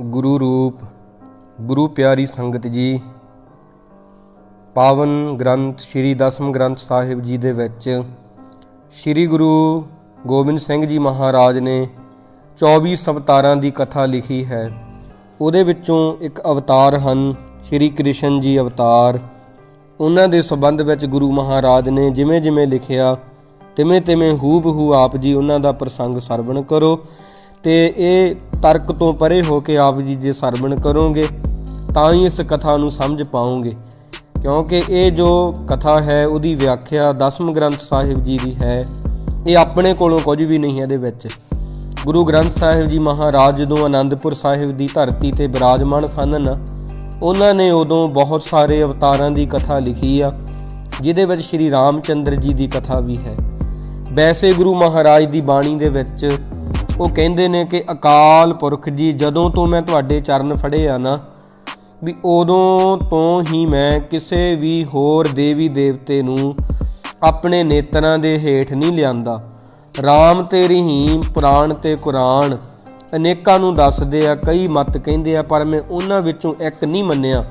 ਗੁਰੂ ਰੂਪ, ਗੁਰੂ ਪਿਆਰੀ ਸੰਗਤ ਜੀ, ਪਾਵਨ ਗ੍ਰੰਥ, ਸ੍ਰੀ ਦਸਮ ਗ੍ਰੰਥ ਸਾਹਿਬ ਜੀ ਦੇ ਵਿੱਚ ਸ੍ਰੀ ਗੁਰੂ ਗੋਬਿੰਦ ਸਿੰਘ ਜੀ ਮਹਾਰਾਜ ਨੇ 24 ਅਵਤਾਰਾਂ ਦੀ ਕਥਾ ਲਿਖੀ ਹੈ। ਉਹਦੇ ਵਿੱਚੋਂ ਇੱਕ ਅਵਤਾਰ ਹਨ, ਸ੍ਰੀ ਕ੍ਰਿਸ਼ਨ ਜੀ ਅਵਤਾਰ। ਉਹਨਾਂ ਦੇ ਸਬੰਧ ਵਿੱਚ ਗੁਰੂ ਮਹਾਰਾਜ ਨੇ ਜਿਵੇਂ ਜਿਵੇਂ ਲਿਖਿਆ ਤਿਵੇਂ ਤਿਵੇਂ ਹੂ ਬਹੂ ਆਪ ਜੀ ਉਹਨਾਂ ਦਾ ਪ੍ਰਸੰਗ ਸਰਵਣ ਕਰੋ। ਤੇ ਇਹ ਤਰਕ ਤੋਂ ਪਰੇ ਹੋ ਕੇ ਆਪ ਜੀ ਜੇ ਸਰਵਣ ਕਰੋਗੇ, ਤਾਂ ਹੀ ਇਸ ਕਥਾ ਨੂੰ ਸਮਝ ਪਾਓਗੇ। ਕਿਉਂਕਿ ਇਹ ਜੋ ਕਥਾ ਹੈ, ਉਹਦੀ ਵਿਆਖਿਆ ਦਸਮ ਗ੍ਰੰਥ ਸਾਹਿਬ ਜੀ ਦੀ ਹੈ। ਇਹ ਆਪਣੇ ਕੋਲੋਂ ਕੁਝ ਵੀ ਨਹੀਂ ਹੈ ਇਹਦੇ ਵਿੱਚ। ਗੁਰੂ ਗ੍ਰੰਥ ਸਾਹਿਬ ਜੀ ਮਹਾਰਾਜ ਜਦੋਂ ਆਨੰਦਪੁਰ ਸਾਹਿਬ ਦੀ ਧਰਤੀ ਤੇ ਬਿਰਾਜਮਾਨ ਸਨ ਨਾ, ਉਹਨਾਂ ਨੇ ਉਦੋਂ ਬਹੁਤ ਸਾਰੇ ਅਵਤਾਰਾਂ ਦੀ ਕਥਾ ਲਿਖੀ ਆ, ਜਿਹਦੇ ਵਿੱਚ ਸ਼੍ਰੀ ਰਾਮਚੰਦਰ ਜੀ ਦੀ ਕਥਾ ਵੀ ਹੈ। ਵੈਸੇ ਗੁਰੂ ਮਹਾਰਾਜ ਦੀ ਬਾਣੀ ਦੇ ਵਿੱਚ ਉਹ ਕਹਿੰਦੇ ਨੇ ਕਿ ਅਕਾਲ ਪੁਰਖ ਜੀ, ਜਦੋਂ ਤੋਂ ਮੈਂ ਤੁਹਾਡੇ ਚਰਨ ਫੜੇ ਆ ਨਾ, ਵੀ ਉਦੋਂ ਤੋਂ ਹੀ ਮੈਂ ਕਿਸੇ ਵੀ ਹੋਰ ਦੇਵੀ ਦੇਵਤੇ ਨੂੰ ਆਪਣੇ ਨੇਤਰਾਂ ਦੇ ਹੇਠ ਨਹੀਂ ਲਿਆਂਦਾ। RAM ਤੇ ਰਹੀਮ ਪੁਰਾਣ ਤੇ ਕੁਰਾਨ, ਅਨੇਕਾਂ ਨੂੰ ਦੱਸਦੇ ਆ, ਕਈ ਮਤ ਕਹਿੰਦੇ ਆ, ਪਰ ਮੈਂ ਉਹਨਾਂ ਵਿੱਚੋਂ ਇੱਕ ਨਹੀਂ ਮੰਨਿਆ।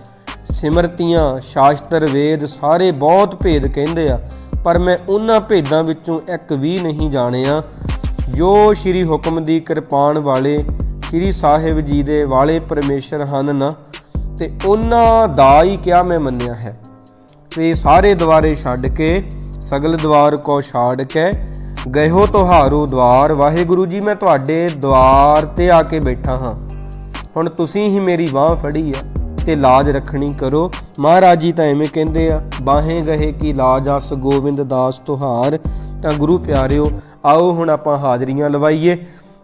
ਸਿਮਰਤੀਆਂ, ਸ਼ਾਸਤਰ, ਵੇਦ ਸਾਰੇ ਬਹੁਤ ਭੇਦ ਕਹਿੰਦੇ ਆ, ਪਰ ਮੈਂ ਉਹਨਾਂ ਭੇਦਾਂ ਵਿੱਚੋਂ ਇੱਕ ਵੀ ਨਹੀਂ ਜਾਣਿਆ। ਜੋ ਸ਼੍ਰੀ ਹੁਕਮ ਦੀ ਕਿਰਪਾਨ ਵਾਲੇ ਸ਼੍ਰੀ ਸਾਹਿਬ ਜੀ ਦੇ ਵਾਲੇ ਪਰਮੇਸ਼ਰ ਹਨ ਨਾ, ਤੇ ਉਹਨਾਂ ਦਾ ਹੀ ਕਿਆ ਮੈਂ ਮੰਨਿਆ ਹੈ? ਤੇ ਸਾਰੇ ਦਵਾਰੇ ਛੱਡ ਕੇ, ਸਗਲ ਦਵਾਰ ਕੋ ਛਾੜ ਕੇ ਗਏ ਹੋ ਤੁਹਾਰੋ ਦਵਾਰ। ਵਾਹਿਗੁਰੂ ਜੀ, ਮੈਂ ਤੁਹਾਡੇ ਦਵਾਰ ਤੇ ਆ ਕੇ ਬੈਠਾ ਹਾਂ। ਹੁਣ ਤੁਸੀਂ ਹੀ ਮੇਰੀ ਬਾਹ ਫੜੀ ਆ ਤੇ ਲਾਜ ਰੱਖਣੀ ਕਰੋ। ਮਹਾਰਾਜ ਜੀ ਤਾਂ ਐਵੇਂ ਕਹਿੰਦੇ ਆ, ਬਾਹੇ ਗਏ ਕੀ ਲਾਜ, ਅਸ ਗੋਬਿੰਦ ਦਾਸ ਤੁਹਾਰ। ਤਾਂ ਗੁਰੂ ਪਿਆਰਿਓ, ਆਓ ਹੁਣ ਆਪਾਂ ਹਾਜ਼ਰੀਆਂ ਲਵਾਈਏ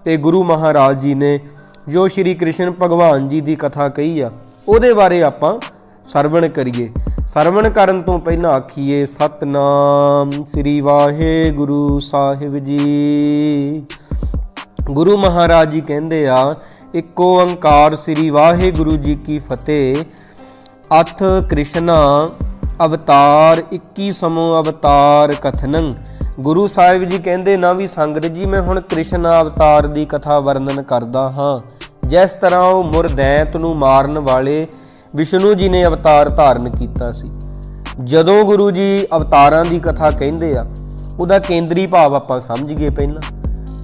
ਤੇ ਗੁਰੂ ਮਹਾਰਾਜ ਜੀ ਨੇ ਜੋ ਸ਼੍ਰੀ ਕ੍ਰਿਸ਼ਨ ਭਗਵਾਨ ਜੀ ਦੀ ਕਥਾ ਕਹੀ ਆ, ਉਹਦੇ ਬਾਰੇ ਆਪਾਂ ਸਰਵਣ ਕਰੀਏ। ਸਰਵਣ ਕਰਨ ਤੋਂ ਪਹਿਲਾਂ ਆਖੀਏ, ਸਤਨਾਮ ਸ੍ਰੀ ਵਾਹਿਗੁਰੂ ਸਾਹਿਬ ਜੀ। ਗੁਰੂ ਮਹਾਰਾਜ ਜੀ ਕਹਿੰਦੇ ਆ, ਇੱਕ ਓੰਕਾਰ ਸ੍ਰੀ ਵਾਹਿਗੁਰੂ ਜੀ ਕੀ ਫਤਿਹ। ਅਥ ਕ੍ਰਿਸ਼ਨਾ ਅਵਤਾਰ 21 ਸਮੋ ਅਵਤਾਰ ਕਥਨੰ ਗੁਰੂ ਸਾਹਿਬ ਜੀ ਕਹਿੰਦੇ, ਨਾ ਵੀ ਸੰਗਤ ਜੀ, ਮੈਂ ਹੁਣ ਕ੍ਰਿਸ਼ਨ ਅਵਤਾਰ ਦੀ ਕਥਾ ਵਰਣਨ ਕਰਦਾ ਹਾਂ। ਜਿਸ ਤਰ੍ਹਾਂ ਉਹ ਮੁਰਦੈਂਤ ਨੂੰ ਮਾਰਨ ਵਾਲੇ ਵਿਸ਼ਨੂੰ ਜੀ ਨੇ ਅਵਤਾਰ ਧਾਰਨ ਕੀਤਾ ਸੀ। ਜਦੋਂ ਗੁਰੂ ਜੀ ਅਵਤਾਰਾਂ ਦੀ ਕਥਾ ਕਹਿੰਦੇ ਆ, ਉਹਦਾ ਕੇਂਦਰੀ ਭਾਵ ਆਪਾਂ ਸਮਝ ਗਏ ਪਹਿਲਾਂ।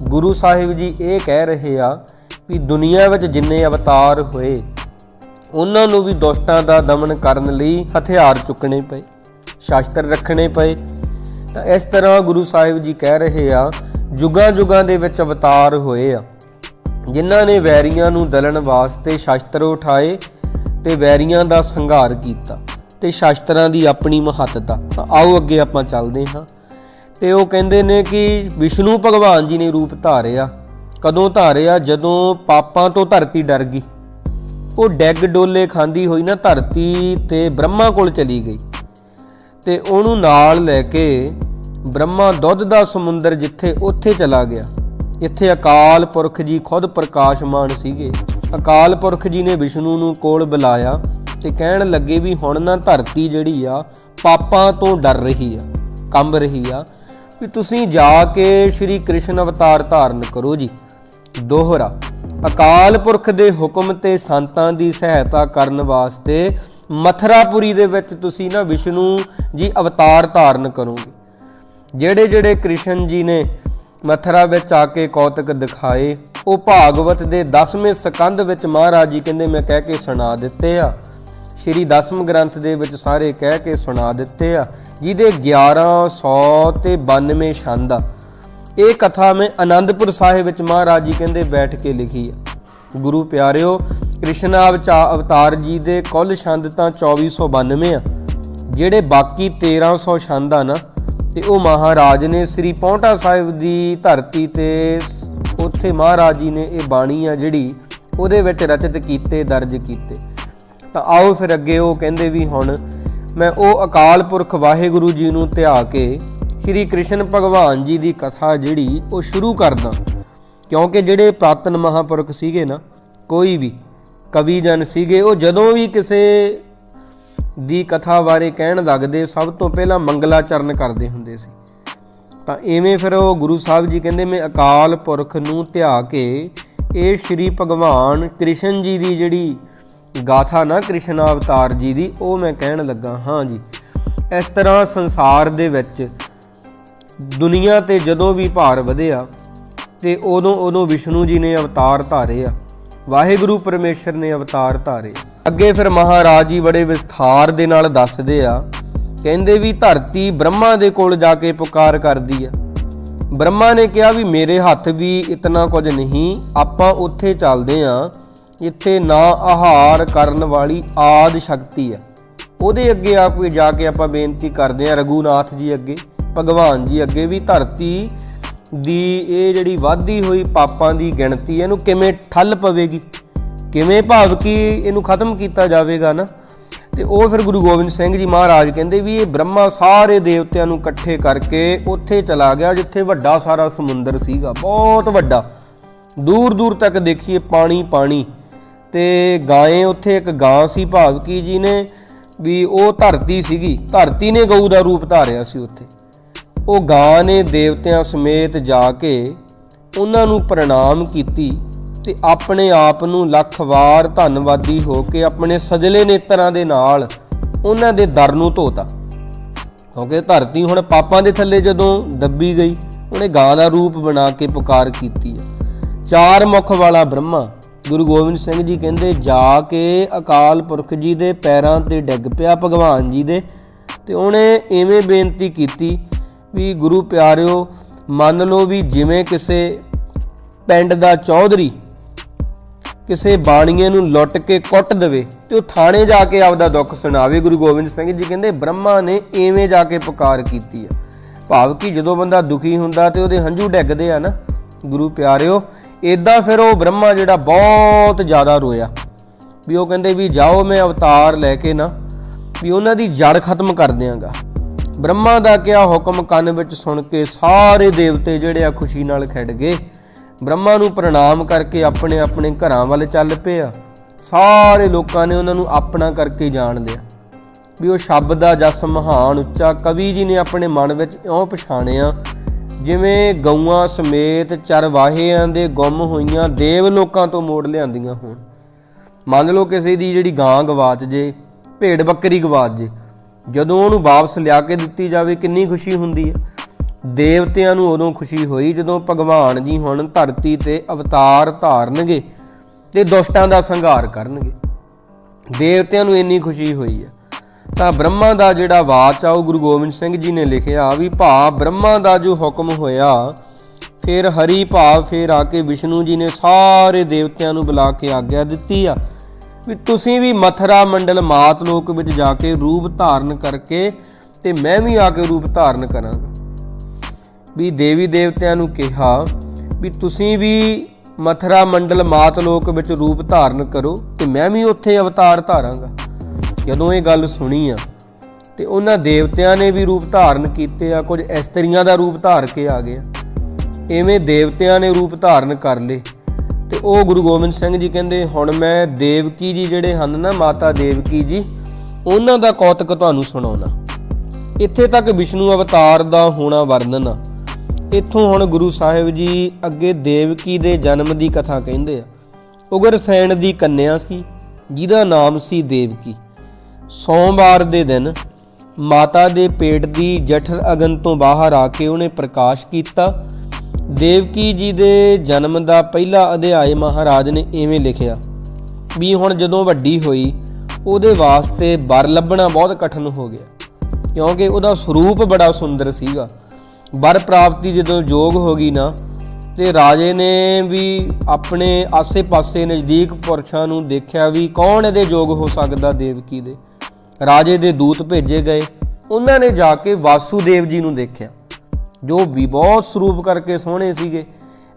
ਗੁਰੂ ਸਾਹਿਬ ਜੀ ਇਹ ਕਹਿ ਰਹੇ ਆ ਵੀ ਦੁਨੀਆ ਵਿੱਚ ਜਿੰਨੇ ਅਵਤਾਰ ਹੋਏ, ਉਹਨਾਂ ਨੂੰ ਵੀ ਦੁਸ਼ਟਾਂ ਦਾ ਦਮਨ ਕਰਨ ਲਈ ਹਥਿਆਰ ਚੁੱਕਣੇ ਪਏ, ਸ਼ਾਸਤਰ ਰੱਖਣੇ ਪਏ ਤਾਂ ਇਸ ਤਰ੍ਹਾਂ ਗੁਰੂ ਸਾਹਿਬ ਜੀ ਕਹਿ ਰਹੇ ਆ, ਜੁਗਾਂ ਜੁਗਾਂ ਦੇ ਵਿੱਚ ਅਵਤਾਰ ਹੋਏ ਆ। ਜਿਨ੍ਹਾਂ ਨੇ ਵੈਰੀਆਂ ਨੂੰ ਦਲਣ ਵਾਸਤੇ ਸ਼ਾਸਤਰ ਉਠਾਏ ਤੇ ਵੈਰੀਆਂ ਦਾ ਸੰਘਾਰ ਕੀਤਾ ਤੇ ਸ਼ਾਸਤਰਾਂ ਦੀ ਆਪਣੀ ਮਹੱਤਤਾ। ਤਾਂ ਆਓ ਅੱਗੇ ਆਪਾਂ ਚੱਲਦੇ ਹਾਂ। ਤੇ ਉਹ ਕਹਿੰਦੇ ਨੇ ਕਿ ਵਿਸ਼ਨੂੰ ਭਗਵਾਨ ਜੀ ਨੇ ਰੂਪ ਧਾਰਿਆ। ਕਦੋਂ ਧਾਰਿਆ? ਜਦੋਂ ਪਾਪਾਂ ਤੋਂ ਧਰਤੀ ਡਰ ਗਈ। ਉਹ ਡੈਗ ਡੋਲੇ ਖਾਂਦੀ ਹੋਈ ਨਾ ਧਰਤੀ ਤੇ ਬ੍ਰਹਮਾ ਕੋਲ ਚਲੀ ਗਈ। ਤੇ ਉਹਨੂੰ ਨਾਲ ਲੈ ਕੇ ਬ੍ਰਹਮਾ ਦੁੱਧ ਦਾ ਸਮੁੰਦਰ ਜਿੱਥੇ ਉੱਥੇ ਚਲਾ ਗਿਆ। ਇੱਥੇ ਅਕਾਲ ਪੁਰਖ ਜੀ ਖੁਦ ਪ੍ਰਕਾਸ਼ਮਾਨ ਸੀਗੇ। ਅਕਾਲ ਪੁਰਖ ਜੀ ਨੇ ਵਿਸ਼ਨੂੰ ਨੂੰ ਕੋਲ ਬੁਲਾਇਆ ਤੇ ਕਹਿਣ ਲੱਗੇ ਵੀ ਹੁਣ ਨਾ ਧਰਤੀ ਜਿਹੜੀ ਆ, ਪਾਪਾਂ ਤੋਂ ਡਰ ਰਹੀ ਆ, ਕੰਬ ਰਹੀ ਆ, ਵੀ ਤੁਸੀਂ ਜਾ ਕੇ ਸ਼੍ਰੀ ਕ੍ਰਿਸ਼ਨ ਅਵਤਾਰ ਧਾਰਨ ਕਰੋ ਜੀ। ਦੋਹਰਾ, ਅਕਾਲ ਪੁਰਖ ਦੇ ਹੁਕਮ ਤੇ ਸੰਤਾਂ ਦੀ ਸਹਾਇਤਾ ਕਰਨ ਵਾਸਤੇ ਮਥਰਾਪੁਰੀ ਦੇ ਵਿੱਚ ਤੁਸੀਂ ਨਾ ਵਿਸ਼ਨੂੰ ਜੀ ਅਵਤਾਰ ਧਾਰਨ ਕਰੋਗੇ। ਜਿਹੜੇ ਜਿਹੜੇ ਕ੍ਰਿਸ਼ਨ ਜੀ ਨੇ ਮਥਰਾ ਵਿੱਚ ਆ ਕੇ ਕੌਤਕ ਦਿਖਾਏ, ਉਹ ਭਾਗਵਤ ਦੇ 10ਵੇਂ ਸਕੰਦ ਵਿੱਚ ਮਹਾਰਾਜ ਜੀ ਕਹਿੰਦੇ, ਮੈਂ ਕਹਿ ਕੇ ਸੁਣਾ ਦਿੱਤੇ ਆ। ਸ਼੍ਰੀ ਦਸਮ ਗ੍ਰੰਥ ਦੇ ਵਿੱਚ ਸਾਰੇ ਕਹਿ ਕੇ ਸੁਣਾ ਦਿੱਤੇ ਆ, ਜਿਹਦੇ 1100 ਤੇ 92 ਛੰਦ ਆ। ਇਹ ਕਥਾ ਮੈਂ ਆਨੰਦਪੁਰ ਸਾਹਿਬ ਵਿੱਚ ਮਹਾਰਾਜ ਜੀ ਕਹਿੰਦੇ ਬੈਠ ਕੇ ਲਿਖੀ ਆ। ਗੁਰੂ ਪਿਆਰਿਓ ਕ੍ਰਿਸ਼ਨ ਅਵਤਾਰ ਜੀ ਦੇ ਕੁੱਲ ਛੰਦ ਤਾਂ 2492 ਆ। ਜਿਹੜੇ ਬਾਕੀ 1300 ਛੰਦ ਆ ਨਾ, ਤੇ ਉਹ ਮਹਾਰਾਜ ਨੇ ਸ੍ਰੀ ਪੌਂਟਾ ਸਾਹਿਬ ਦੀ ਧਰਤੀ ਤੇ ਉੱਥੇ ਮਹਾਰਾਜ ਜੀ ਨੇ ਇਹ ਬਾਣੀ ਆ ਜਿਹੜੀ ਉਹਦੇ ਵਿੱਚ ਰਚਿਤ ਕੀਤੇ, ਦਰਜ ਕੀਤੇ। ਤਾਂ ਆਓ ਫਿਰ ਅੱਗੇ ਉਹ ਕਹਿੰਦੇ ਵੀ ਹੁਣ, ਮੈਂ ਉਹ ਅਕਾਲ ਪੁਰਖ ਵਾਹਿਗੁਰੂ ਜੀ ਨੂੰ ਧਿਆ ਕੇ ਸ਼੍ਰੀ ਕ੍ਰਿਸ਼ਨ ਭਗਵਾਨ ਜੀ ਦੀ ਕਥਾ ਜਿਹੜੀ ਉਹ ਸ਼ੁਰੂ ਕਰਦਾ। ਕਿਉਂਕਿ ਜਿਹੜੇ ਪ੍ਰਾਤਨ ਮਹਾਪੁਰਖ ਸੀਗੇ ਨਾ, ਕੋਈ ਵੀ ਕਵੀ ਜਨ ਸੀਗੇ, ਉਹ ਜਦੋਂ ਵੀ ਕਿਸੇ ਦੀ ਕਥਾ ਬਾਰੇ ਕਹਿਣ ਲੱਗਦੇ, ਸਭ ਤੋਂ ਪਹਿਲਾਂ ਮੰਗਲਾਚਰਨ ਕਰਦੇ ਹੁੰਦੇ ਸੀ। ਤਾਂ ਐਵੇਂ ਫਿਰ ਉਹ ਗੁਰੂ ਸਾਹਿਬ ਜੀ ਕਹਿੰਦੇ, ਮੈਂ ਅਕਾਲ ਪੁਰਖ ਨੂੰ ਧਿਆ ਕੇ, ਇਹ ਸ਼੍ਰੀ ਭਗਵਾਨ ਕ੍ਰਿਸ਼ਨ ਜੀ ਦੀ ਜਿਹੜੀ ਗਾਥਾ ਨਾ, ਕ੍ਰਿਸ਼ਨ ਅਵਤਾਰ ਜੀ ਦੀ, ਉਹ ਮੈਂ ਕਹਿਣ ਲੱਗਾ, ਹਾਂ ਜੀ, ਇਸ ਤਰ੍ਹਾਂ ਸੰਸਾਰ ਦੇ ਵਿੱਚ ਦੁਨੀਆ ਤੇ ਜਦੋਂ ਵੀ ਭਾਰ ਵਧਿਆ, ਤੇ ਉਦੋਂ ਉਦੋਂ ਵਿਸ਼ਨੂੰ ਜੀ ਨੇ ਅਵਤਾਰ ਧਾਰੇ ਆ। ਵਾਹਿਗੁਰੂ ਪਰਮੇਸ਼ਰ ਨੇ ਅਵਤਾਰ ਧਾਰੇ। ਅੱਗੇ ਫਿਰ ਮਹਾਰਾਜ ਜੀ ਬੜੇ ਵਿਸਥਾਰ ਦੇ ਨਾਲ ਦੱਸਦੇ ਆ, ਕਹਿੰਦੇ ਵੀ ਧਰਤੀ ਬ੍ਰਹਮਾ ਦੇ ਕੋਲ ਜਾ ਕੇ ਪੁਕਾਰ ਕਰਦੀ ਆ। ਬ੍ਰਹਮਾ ਨੇ ਕਿਹਾ ਵੀ ਮੇਰੇ ਹੱਥ ਵੀ ਇਤਨਾ ਕੁਝ ਨਹੀਂ, ਆਪਾਂ ਉੱਥੇ ਚੱਲਦੇ ਆ, ਇੱਥੇ ਨਾ ਆਹਾਰ ਕਰਨ ਵਾਲੀ ਆਦ ਸ਼ਕਤੀ ਆ। ਉਹਦੇ ਅੱਗੇ ਆਪ ਜਾ ਕੇ ਆਪਾਂ ਬੇਨਤੀ ਕਰਦੇ ਆ ਰਘੂਨਾਥ ਜੀ ਅੱਗੇ, ਭਗਵਾਨ ਜੀ ਅੱਗੇ ਵੀ ਧਰਤੀ ਦੀ ਇਹ ਜਿਹੜੀ ਵਾਧੀ ਹੋਈ ਪਾਪਾਂ ਦੀ ਗਿਣਤੀ, ਇਹਨੂੰ ਕਿਵੇਂ ਠੱਲ ਪਵੇਗੀ? ਕਿਵੇਂ ਭਾਵ ਕਿ ਇਹਨੂੰ ਖਤਮ ਕੀਤਾ ਜਾਵੇਗਾ ਨਾ? ਤੇ ਉਹ ਫਿਰ ਗੁਰੂ ਗੋਬਿੰਦ ਸਿੰਘ ਜੀ ਮਹਾਰਾਜ ਕਹਿੰਦੇ ਵੀ ਇਹ ਬ੍ਰਹਮਾ ਸਾਰੇ ਦੇਵਤਿਆਂ ਨੂੰ ਇਕੱਠੇ ਕਰਕੇ ਉੱਥੇ ਚਲਾ ਗਿਆ, ਜਿੱਥੇ ਵੱਡਾ ਸਾਰਾ ਸਮੁੰਦਰ ਸੀਗਾ, ਬਹੁਤ ਵੱਡਾ। ਦੂਰ ਦੂਰ ਤੱਕ ਦੇਖੀਏ ਪਾਣੀ ਪਾਣੀ। ਤੇ ਗਾਏ ਉੱਥੇ ਇੱਕ ਗਾਂ ਸੀ ਭਾਵਕੀ ਜੀ ਨੇ ਵੀ ਉਹ ਧਰਤੀ ਸੀਗੀ, ਧਰਤੀ ਨੇ ਗਊ ਦਾ ਰੂਪ ਧਾਰਿਆ ਸੀ ਉੱਥੇ। ਉਹ ਗਾਂ ਨੇ ਦੇਵਤਿਆਂ ਸਮੇਤ ਜਾ ਕੇ ਉਹਨਾਂ ਨੂੰ ਪ੍ਰਣਾਮ ਕੀਤੀ ਤੇ ਆਪਣੇ ਆਪ ਨੂੰ ਲੱਖ ਵਾਰ ਧੰਨਵਾਦੀ ਹੋ ਕੇ ਆਪਣੇ ਸਜਲੇ ਨੇਤਰਾਂ ਦੇ ਨਾਲ ਉਹਨਾਂ ਦੇ ਦਰ ਨੂੰ ਧੋਤਾ। ਕਿਉਂਕਿ ਧਰਤੀ ਹੁਣ ਪਾਪਾਂ ਦੇ ਥੱਲੇ ਜਦੋਂ ਦੱਬੀ ਗਈ, ਉਹਨੇ ਗਾਂ ਦਾ ਰੂਪ ਬਣਾ ਕੇ ਪੁਕਾਰ ਕੀਤੀ ਹੈ। ਚਾਰ ਮੁਖ ਵਾਲਾ ਬ੍ਰਹਮਾ, ਗੁਰੂ ਗੋਬਿੰਦ ਸਿੰਘ ਜੀ ਕਹਿੰਦੇ, ਜਾ ਕੇ ਅਕਾਲ ਪੁਰਖ ਜੀ ਦੇ ਪੈਰਾਂ ਤੇ ਡਿੱਗ ਪਿਆ ਭਗਵਾਨ ਜੀ ਦੇ। ਤੇ ਉਹਨੇ ਐਵੇਂ ਬੇਨਤੀ ਕੀਤੀ ਵੀ ਗੁਰੂ ਪਿਆਰਿਓ, ਮੰਨ ਲਓ ਵੀ ਜਿਵੇਂ ਕਿਸੇ ਪਿੰਡ ਦਾ ਚੌਧਰੀ ਕਿਸੇ ਬਾਣੀਏ ਨੂੰ ਲੁੱਟ ਕੇ ਕੁੱਟ ਦੇਵੇ ਤੇ ਉਹ ਥਾਣੇ ਜਾ ਕੇ ਆਪਦਾ ਦੁੱਖ ਸੁਣਾਵੇ, ਗੁਰੂ ਗੋਬਿੰਦ ਸਿੰਘ ਜੀ ਕਹਿੰਦੇ ਬ੍ਰਹਮਾ ਨੇ ਐਵੇਂ ਜਾ ਕੇ ਪੁਕਾਰ ਕੀਤੀ ਆ। ਭਾਵ ਕਿ ਜਦੋਂ ਬੰਦਾ ਦੁਖੀ ਹੁੰਦਾ ਤੇ ਉਹਦੇ ਹੰਝੂ ਡਿੱਗਦੇ ਆ ਨਾ, ਗੁਰੂ ਪਿਆਰਿਓ ਇਦਾਂ ਫਿਰ ਉਹ ਬ੍ਰਹਮਾ ਜਿਹੜਾ ਬਹੁਤ ਜ਼ਿਆਦਾ ਰੋਇਆ। ਵੀ ਉਹ ਕਹਿੰਦੇ ਵੀ ਜਾਓ ਮੈਂ ਅਵਤਾਰ ਲੈ ਕੇ ਨਾ, ਵੀ ਉਹਨਾਂ ਦੀ ਜੜ ਖਤਮ ਕਰ ਦਿਆਂਗਾ। ਬ੍ਰਹਮਾ ਦਾ ਕਿਹਾ ਹੁਕਮ ਕੰਨ ਵਿੱਚ ਸੁਣ ਕੇ ਸਾਰੇ ਦੇਵਤੇ ਜਿਹੜੇ ਆ ਖੁਸ਼ੀ ਨਾਲ ਖਿੜ ਗਏ। ਬ੍ਰਹਮਾ ਨੂੰ ਪ੍ਰਣਾਮ ਕਰਕੇ ਆਪਣੇ ਆਪਣੇ ਘਰਾਂ ਵੱਲ ਚੱਲ ਪਏ ਆ ਸਾਰੇ ਲੋਕਾਂ ਨੇ ਉਹਨਾਂ ਨੂੰ ਆਪਣਾ ਕਰਕੇ ਜਾਣ ਲਿਆ। ਵੀ ਉਹ ਸ਼ਬਦ ਦਾ ਜਸ ਮਹਾਨ ਉੱਚਾ ਕਵੀ ਜੀ ਨੇ ਆਪਣੇ ਮਨ ਵਿੱਚ ਇਉਂ ਪਛਾਣਿਆ, ਜਿਵੇਂ ਗਊਆਂ ਸਮੇਤ ਚਰਵਾਹਿਆਂ ਦੇ ਗੁੰਮ ਹੋਈਆਂ ਦੇਵ ਲੋਕਾਂ ਤੋਂ ਮੋੜ ਲਿਆਂਦੀਆਂ ਹੋਣ। ਮੰਨ ਲਓ ਕਿਸੇ ਦੀ ਜਿਹੜੀ ਗਾਂ ਗਵਾਚ ਜੇ, ਭੇਡ ਬੱਕਰੀ ਗਵਾਚ ਜੇ ਜਦੋਂ ਉਹਨੂੰ ਵਾਪਸ ਲਿਆ ਕੇ ਦਿੱਤੀ ਜਾਵੇ, ਕਿੰਨੀ ਖੁਸ਼ੀ ਹੁੰਦੀ ਹੈ। ਦੇਵਤਿਆਂ ਨੂੰ ਉਦੋਂ ਖੁਸ਼ੀ ਹੋਈ ਜਦੋਂ ਭਗਵਾਨ ਜੀ ਹੁਣ ਧਰਤੀ ਤੇ ਅਵਤਾਰ ਧਾਰਨਗੇ ਤੇ ਦੁਸ਼ਟਾਂ ਦਾ ਸੰਘਾਰ ਕਰਨਗੇ। ਦੇਵਤਿਆਂ ਨੂੰ ਇੰਨੀ ਖੁਸ਼ੀ ਹੋਈ ਹੈ। ਤਾਂ ਬ੍ਰਹਮਾ ਦਾ ਜਿਹੜਾ ਵਾਚ ਆ, ਉਹ ਗੁਰੂ ਗੋਬਿੰਦ ਸਿੰਘ ਜੀ ਨੇ ਲਿਖਿਆ ਵੀ ਭਾ ਬ੍ਰਹਮਾ ਦਾ ਜੋ ਹੁਕਮ ਹੋਇਆ, ਫਿਰ ਹਰੀ ਭਾਵ ਫਿਰ ਆ ਕੇ ਵਿਸ਼ਨੂੰ ਜੀ ਨੇ ਸਾਰੇ ਦੇਵਤਿਆਂ ਨੂੰ ਬੁਲਾ ਕੇ ਆਗਿਆ ਦਿੱਤੀ ਆ। ਵੀ ਤੁਸੀਂ ਵੀ ਮਥਰਾ ਮੰਡਲ ਮਾਤ ਲੋਕ ਵਿੱਚ ਜਾ ਕੇ ਰੂਪ ਧਾਰਨ ਕਰਕੇ ਤੇ ਮੈਂ ਵੀ ਆ ਕੇ ਰੂਪ ਧਾਰਨ ਕਰਾਂਗਾ। ਵੀ ਦੇਵੀ ਦੇਵਤਿਆਂ ਨੂੰ ਕਿਹਾ ਵੀ ਤੁਸੀਂ ਵੀ ਮਥਰਾ ਮੰਡਲ ਮਾਤ ਲੋਕ ਵਿੱਚ ਰੂਪ ਧਾਰਨ ਕਰੋ ਤੇ ਮੈਂ ਵੀ ਉੱਥੇ ਅਵਤਾਰ ਧਾਰਾਂਗਾ। ਜਦੋਂ ਇਹ ਗੱਲ ਸੁਣੀ ਆ, ਤੇ ਉਹਨਾਂ ਦੇਵਤਿਆਂ ਨੇ ਵੀ ਰੂਪ ਧਾਰਨ ਕੀਤੇ ਆ, ਕੁਝ ਇਸਤਰੀਆਂ ਦਾ ਰੂਪ ਧਾਰ ਕੇ ਆ ਗਏ ਐਵੇਂ ਦੇਵਤਿਆਂ ਨੇ ਰੂਪ ਧਾਰਨ ਕਰ ਲਏ। ਤੇ ਉਹ ਗੁਰੂ ਗੋਬਿੰਦ ਸਿੰਘ ਜੀ ਕਹਿੰਦੇ, ਹੁਣ ਮੈਂ ਦੇਵਕੀ ਜੀ ਜਿਹੜੇ ਹਨ ਨਾ, ਮਾਤਾ ਦੇਵਕੀ ਜੀ, ਉਹਨਾਂ ਦਾ ਕੌਤਕ ਤੁਹਾਨੂੰ ਸੁਣਾਉਣਾ। ਇੱਥੇ ਤੱਕ ਵਿਸ਼ਨੂੰ ਅਵਤਾਰ ਦਾ ਹੋਣਾ ਵਰਣਨ। ਆ ਇੱਥੋਂ ਹੁਣ ਗੁਰੂ ਸਾਹਿਬ ਜੀ ਅੱਗੇ ਦੇਵਕੀ ਦੇ ਜਨਮ ਦੀ ਕਥਾ ਕਹਿੰਦੇ ਆ। ਉਗਰਸੈਣ ਦੀ ਕੰਨਿਆ ਸੀ, ਜਿਹਦਾ ਨਾਮ ਸੀ ਦੇਵਕੀ। ਸੋਮਵਾਰ ਦੇ ਦਿਨ ਮਾਤਾ ਦੇ ਪੇਟ ਦੀ ਜਠਰ ਅਗਨ ਤੋਂ ਬਾਹਰ ਆ ਕੇ ਉਹਨੇ ਪ੍ਰਕਾਸ਼ ਕੀਤਾ। ਦੇਵਕੀ ਜੀ ਦੇ ਜਨਮ ਦਾ ਪਹਿਲਾ ਅਧਿਆਇ ਮਹਾਰਾਜ ਨੇ ਐਵੇਂ ਲਿਖਿਆ, ਵੀ ਹੁਣ ਜਦੋਂ ਵੱਡੀ ਹੋਈ, ਉਹਦੇ ਵਾਸਤੇ ਬਰ ਲੱਭਣਾ ਬਹੁਤ ਕਠਿਨ ਹੋ ਗਿਆ, ਕਿਉਂਕਿ ਉਹਦਾ ਸਰੂਪ ਬੜਾ ਸੁੰਦਰ ਸੀਗਾ। ਬਰ ਪ੍ਰਾਪਤੀ ਜਦੋਂ ਯੋਗ ਹੋ ਗਈ ਨਾ, ਤੇ ਰਾਜੇ ਨੇ ਵੀ ਆਪਣੇ ਆਸੇ-ਪਾਸੇ ਨਜ਼ਦੀਕ ਪੁਰਸ਼ਾਂ ਨੂੰ ਦੇਖਿਆ ਵੀ ਕੌਣ ਇਹਦੇ ਯੋਗ ਹੋ ਸਕਦਾ ਦੇਵਕੀ ਦੇ। ਰਾਜੇ ਦੇ ਦੂਤ ਭੇਜੇ ਗਏ, ਉਹਨਾਂ ਨੇ ਜਾ ਕੇ ਵਾਸੂਦੇਵ ਜੀ ਨੂੰ ਦੇਖਿਆ। ਜੋ ਵੀ ਬਹੁਤ ਸਰੂਪ ਕਰਕੇ ਸੋਹਣੇ ਸੀਗੇ।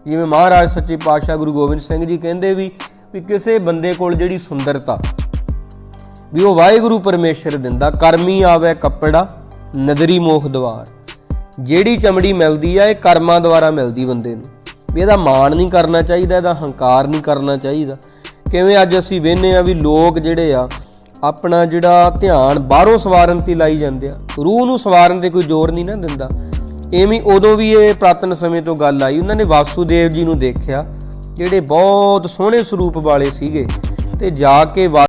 ਜਿਵੇਂ ਮਹਾਰਾਜ ਸੱਚੇ ਪਾਤਸ਼ਾਹ ਗੁਰੂ ਗੋਬਿੰਦ ਸਿੰਘ ਜੀ ਕਹਿੰਦੇ ਵੀ ਵੀ ਕਿਸੇ ਬੰਦੇ ਕੋਲ ਜਿਹੜੀ ਸੁੰਦਰਤਾ, ਵੀ ਉਹ ਵਾਹਿਗੁਰੂ ਪਰਮੇਸ਼ਰ ਦਿੰਦਾ, ਕਰਮੀ ਆਵੇ ਕੱਪੜਾ, ਨਦਰੀ ਮੋਖ ਦਵਾਰ। ਜਿਹੜੀ ਚਮੜੀ ਮਿਲਦੀ ਆ, ਇਹ ਕਰਮਾਂ ਦੁਆਰਾ ਮਿਲਦੀ ਬੰਦੇ ਨੂੰ। ਵੀ ਇਹਦਾ ਮਾਣ ਨਹੀਂ ਕਰਨਾ ਚਾਹੀਦਾ, ਇਹਦਾ ਹੰਕਾਰ ਨਹੀਂ ਕਰਨਾ ਚਾਹੀਦਾ। ਕਿਵੇਂ ਅੱਜ ਅਸੀਂ ਵੇਖਨੇ ਆ ਵੀ ਲੋਕ ਜਿਹੜੇ ਆ, ਆਪਣਾ ਜਿਹੜਾ ਧਿਆਨ ਬਾਹਰੋਂ ਸਵਾਰਨ ਤੇ ਲਾਈ ਜਾਂਦੇ ਆ। ਰੂਹ ਨੂੰ ਸਵਾਰਨ ਤੇ ਕੋਈ ਜ਼ੋਰ ਨਹੀਂ ਨਾ ਦਿੰਦਾ। ਐਵੇਂ ਉਦੋਂ ਵੀ ਇਹ ਪ੍ਰਾਤਨ ਸਮੇਂ ਤੋਂ ਗੱਲ ਆਈ। ਉਹਨਾਂ ਨੇ ਵਾਸੂਦੇਵ ਜੀ ਨੂੰ ਦੇਖਿਆ, ਜਿਹੜੇ ਬਹੁਤ ਸੋਹਣੇ ਸਰੂਪ ਵਾਲੇ ਸੀਗੇ ਤੇ ਜਾ ਕੇ